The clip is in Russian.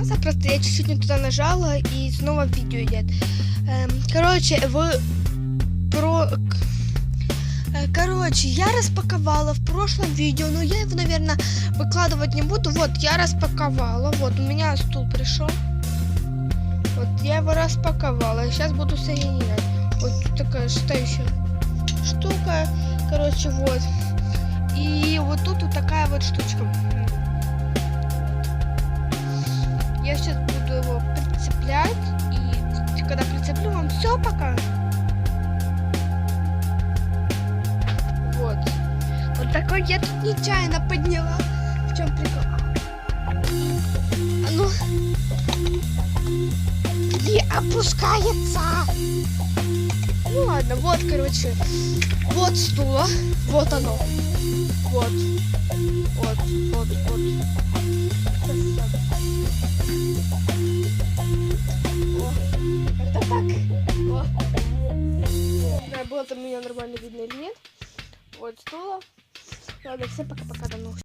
записался, просто я чуть-чуть не туда нажала и снова видео идет. Эм, короче, в про... э, Короче, я распаковала в прошлом видео, но я его, наверное, выкладывать не буду. Вот, я распаковала. Вот, у меня стул пришел. Вот, я его распаковала. Сейчас буду соединять. Вот такая шатающая штука. Короче, вот. И вот тут вот такая вот штучка. Сейчас буду его прицеплять. И когда прицеплю, вам все покажу. Вот. Вот такой я тут нечаянно подняла. В чем прикол? А ну. Не опускается. Ну ладно, вот, короче. Вот стула. Вот оно. Вот. Вот, вот, вот. Как-то так. Знаю, было там меня нормально видно или нет. Вот стула. Ладно, всем пока-пока, до новых